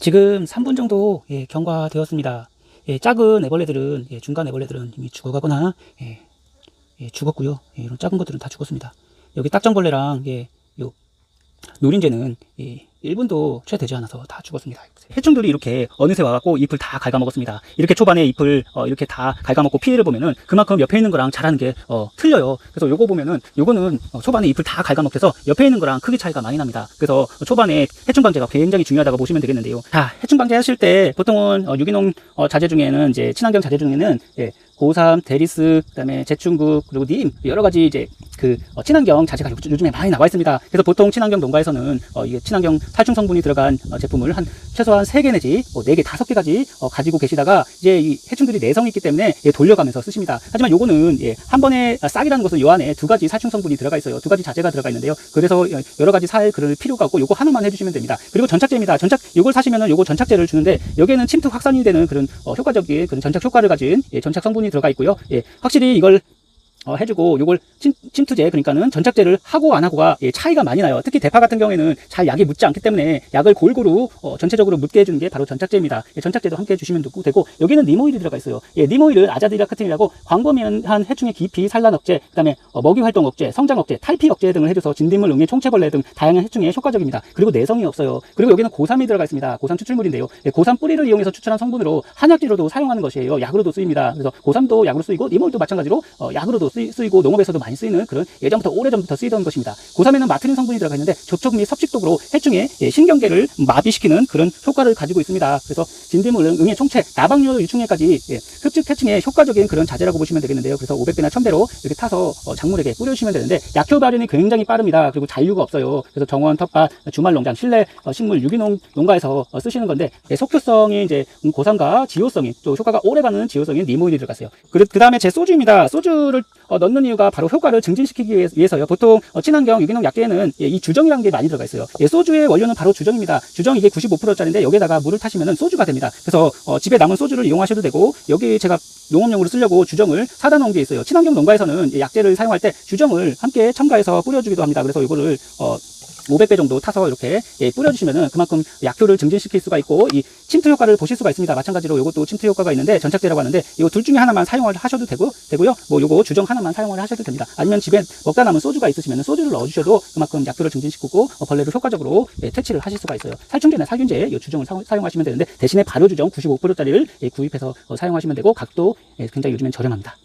지금 3분 정도 예, 경과되었습니다. 예, 작은 애벌레들은 예, 중간 애벌레들은 이미 죽어가거나 예, 예, 죽었고요. 예, 이런 작은 것들은 다 죽었습니다. 여기 딱정벌레랑 예, 요 노린재는 예, 1분도 채 되지 않아서 다 죽었습니다. 해충들이 이렇게 어느새 와갖고 잎을 다 갉아먹었습니다. 이렇게 초반에 잎을 어, 이렇게 다 갉아먹고 피해를 보면은 그만큼 옆에 있는 거랑 자라는 게 어, 틀려요. 그래서 요거 보면은 요거는 어, 초반에 잎을 다 갉아먹혀서 옆에 있는 거랑 크기 차이가 많이 납니다. 그래서 초반에 해충 방제가 굉장히 중요하다고 보시면 되겠는데요. 자, 해충 방제 하실 때 보통은 어, 유기농 어, 자재 중에는 이제 친환경 자재 중에는 예, 고삼, 데리스, 그다음에 제충국 그리고 님 여러 가지 이제 그 어, 친환경 자재가 요- 요즘에 많이 나와 있습니다. 그래서 보통 친환경 농가에서는 어, 이게 친환경 살충 성분이 들어간 어, 제품을 한 최소한 3개 내지 뭐 4개, 5개까지 어, 가지고 계시다가 이제 이 해충들이 내성이 있기 때문에 예, 돌려가면서 쓰십니다. 하지만 요거는 예, 한 번에 아, 싹이라는 것은 요 안에 두 가지 살충 성분이 들어가 있어요. 두 가지 자재가 들어가 있는데요. 그래서 여- 여러 가지 살 그럴 필요가 없고 요거 하나만 해주시면 됩니다. 그리고 전착제입니다. 전착 요걸 사시면은 요거 전착제를 주는데 여기에는 침투 확산이 되는 그런 어, 효과적인 그런 전착 효과를 가진 예, 전착 성분이 들어가 있고요. 예, 확실히 이걸 어, 해주고 요걸 침, 침투제 그러니까는 전착제를 하고 안 하고가 예, 차이가 많이 나요. 특히 대파 같은 경우에는 잘 약이 묻지 않기 때문에 약을 골고루 어, 전체적으로 묻게 해주는 게 바로 전착제입니다. 예, 전착제도 함께 해주시면 되고, 여기는 니모일이 들어가 있어요. 예, 니모일은 아자디라크틴이라고 광범위한 해충의 기피, 산란 억제, 그다음에 어, 먹이 활동 억제, 성장 억제, 탈피 억제 등을 해줘서 진딧물, 응애, 총체벌레 등 다양한 해충에 효과적입니다. 그리고 내성이 없어요. 그리고 여기는 고삼이 들어가 있습니다. 고삼 추출물인데요. 예, 고삼 뿌리를 이용해서 추출한 성분으로 한약재로도 사용하는 것이에요. 약으로도 쓰입니다. 그래서 고삼도 약으로 쓰이고 니모일도 마찬가지로 어, 약으로도 쓰이, 쓰이고 농업에서도 많이 쓰이는 그런 예전부터 오래전부터 쓰이던 것입니다. 고삼에는 마트린 성분이 들어가 있는데 접촉 및 섭식독으로 해충의 예, 신경계를 마비시키는 그런 효과를 가지고 있습니다. 그래서 진딧물, 응애, 총체, 나방류 유충해까지 예, 흡집 해충에 효과적인 그런 자재라고 보시면 되겠는데요. 그래서 500배나 1000배로 이렇게 타서 어, 작물에게 뿌려주시면 되는데 약효 발현이 굉장히 빠릅니다. 그리고 잔류가 없어요. 그래서 정원, 텃밭, 주말 농장, 실내 어, 식물 유기농 농가에서 어, 쓰시는 건데 예, 속효성이 이제 음, 고산과 지효성이 또 효과가 오래가는 지효성인 니모인이 들어갔어요. 그, 그 다음에 제 소주입니다. 소주를 어, 넣는 이유가 바로 효과를 증진시키기 위해- 위해서요. 보통 어, 친환경 유기농 약계에는 예, 이 주정이라는 게 많이 들어가 있어요. 예, 소주의 원료는 바로 주정입니다. 주정 이게 95%짜리인데 여기에다가 물을 타시면은 소주가 됩니다. 그래서 어, 집에 남은 소주를 이용하셔도 되고 여기 제가 농업용으로 쓰려고 주정을 사다 놓은 게 있어요. 친환경 농가에서는 이 약재를 사용할 때 주정을 함께 첨가해서 뿌려주기도 합니다. 그래서 이거를 어, 500배 정도 타서 이렇게 예, 뿌려주시면은 그만큼 약효를 증진시킬 수가 있고 이 침투 효과를 보실 수가 있습니다. 마찬가지로 이것도 침투 효과가 있는데 전착제라고 하는데 이거 둘 중에 하나만 사용을 하셔도 되고 되고요. 뭐 요거 주정 하나만 사용을 하셔도 됩니다. 아니면 집에 먹다 남은 소주가 있으시면 소주를 넣어주셔도 그만큼 약효를 증진시키고 어, 벌레를 효과적으로 예, 퇴치를 하실 수가 있어요. 살충제나 살균제 이 주정을 사, 용하시면 되는데 대신에 발효 주정 95%짜리를 예, 구입해서 어, 사용하시면 되고 각도 예, 굉장히 요즘엔 저렴합니다.